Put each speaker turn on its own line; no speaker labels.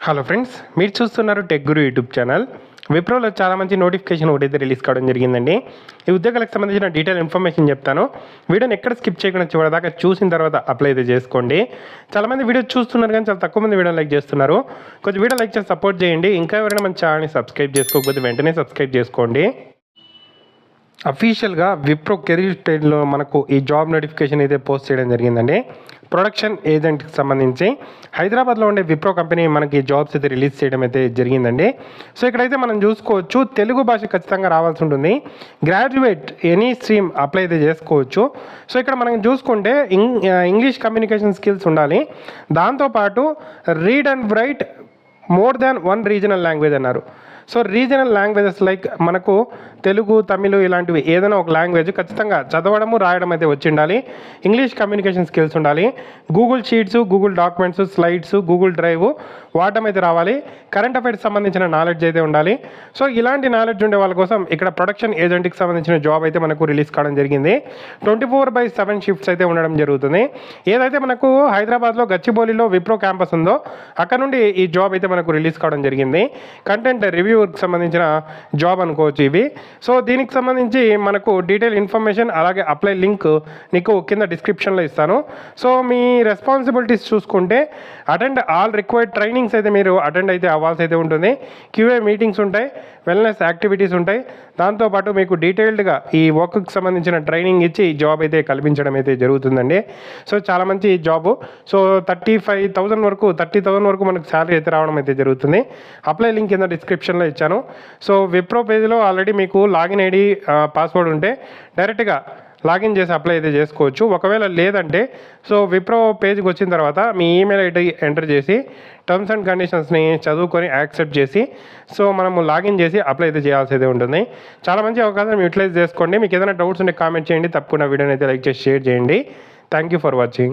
Hello friends మీరు చూస్తున్నారు tech గురు YouTube channel విప్రోలో చాలా మంచి నోటిఫికేషన్ ఒకటైతే రిలీజ్ కావడం జరిగిందండి. ఈ ఉద్యోగాలకు సంబంధించిన డీటెయిల్ ఇన్ఫర్మేషన్ చెప్తాను. వీడియోని ఎక్కడ స్కిప్ చేయకుండా చివరిదాకా చూసిన తర్వాత అప్లై అయితే చేసుకోండి. చాలామంది వీడియో చూస్తున్నారు కానీ చాలా తక్కువ మంది వీడియో లైక్ చేస్తున్నారు. కొంచెం వీడియో లైక్ చేసి సపోర్ట్ చేయండి. ఇంకా ఎవరైనా మన ఛానల్ని సబ్స్క్రైబ్ చేసుకోకపోతే వెంటనే సబ్స్క్రైబ్ చేసుకోండి. అఫీషియల్గా విప్రో కెరీర్ స్టైల్లో మనకు ఈ జాబ్ నోటిఫికేషన్ అయితే పోస్ట్ చేయడం జరిగిందండి. ప్రొడక్షన్ ఏజెంట్కి సంబంధించి హైదరాబాద్లో ఉండే విప్రో కంపెనీ మనకి జాబ్స్ అయితే రిలీజ్ చేయడం అయితే జరిగిందండి. సో ఇక్కడైతే మనం చూసుకోవచ్చు తెలుగు భాష ఖచ్చితంగా రావాల్సి ఉంటుంది. గ్రాడ్యుయేట్ ఎనీ స్ట్రీమ్ అప్లై అయితే చేసుకోవచ్చు. సో ఇక్కడ మనం చూసుకుంటే ఇంగ్ ఇంగ్లీష్ కమ్యూనికేషన్ స్కిల్స్ ఉండాలి. దాంతోపాటు read and write more than one regional language అన్నారు. సో రీజనల్ లాంగ్వేజెస్ లైక్ మనకు తెలుగు తమిళ్ ఇలాంటివి ఏదైనా ఒక లాంగ్వేజ్ ఖచ్చితంగా చదవడము రాయడం అయితే వచ్చి ఉండాలి. ఇంగ్లీష్ కమ్యూనికేషన్ స్కిల్స్ ఉండాలి. Google sheets Google documents slides Google drive వాడటం అయితే రావాలి. కరెంట్ అఫైర్స్ సంబంధించిన నాలెడ్జ్ అయితే ఉండాలి. సో ఇలాంటి నాలెడ్జ్ ఉండే వాళ్ళ కోసం ఇక్కడ ప్రొడక్షన్ ఏజెంట్కి సంబంధించిన జాబ్ అయితే మనకు రిలీజ్ కావడం జరిగింది. Twenty four by seven shifts అయితే ఉండడం జరుగుతుంది. ఏదైతే మనకు హైదరాబాద్లో గచ్చిబౌలిలో విప్రో క్యాంపస్ ఉందో అక్కడ నుండి ఈ జాబ్ అయితే మనకు రిలీజ్ కావడం జరిగింది. కంటెంట్ రివ్యూ రివ్యూకి సంబంధించిన జాబ్ అనుకోవచ్చు ఇవి. సో దీనికి సంబంధించి మనకు డీటెయిల్ ఇన్ఫర్మేషన్ అలాగే అప్లై లింక్ నీకు కింద డిస్క్రిప్షన్లో ఇస్తాను. సో మీ రెస్పాన్సిబిలిటీస్ చూసుకుంటే అటెండ్ ఆల్ రిక్వైర్డ్ ట్రైనింగ్స్ అయితే మీరు అటెండ్ అయితే అవ్వాల్సి అయితే ఉంటుంది. క్యూఏ మీటింగ్స్ ఉంటాయి వెల్నెస్ యాక్టివిటీస్ ఉంటాయి. దాంతోపాటు మీకు డీటెయిల్డ్గా ఈ వర్క్కి సంబంధించిన ట్రైనింగ్ ఇచ్చి జాబ్ అయితే కల్పించడం అయితే జరుగుతుందండి. సో చాలా మంచి job. So thirty five thousand వరకు థర్టీ థౌసండ్ వరకు మనకు శాలరీ అయితే రావడం అయితే జరుగుతుంది. అప్లై లింక్ కింద డిస్క్రిప్షన్లో ఇచ్చాను. సో విప్రో పేజీలో ఆల్రెడీ మీకు లాగిన్ ఐడి పాస్వర్డ్ ఉంటే డైరెక్ట్గా లాగిన్ చేసి అప్లై అయితే చేసుకోవచ్చు. ఒకవేళ లేదంటే సో విప్రో పేజ్కి వచ్చిన తర్వాత మీ ఈమెయిల్ ఐడి ఎంటర్ చేసి టర్మ్స్ అండ్ కండిషన్స్ని చదువుకొని యాక్సెప్ట్ చేసి సో మనము లాగిన్ చేసి అప్లై అయితే చేయాల్సి అయితే ఉంటుంది. చాలా మంచి అవకాశం యూటిలైజ్ చేసుకోండి. మీకు ఏదైనా డౌట్స్ ఉంటే కామెంట్ చేయండి. తప్పకుండా వీడియోని అయితే లైక్ చేసి షేర్ చేయండి. Thank you for watching.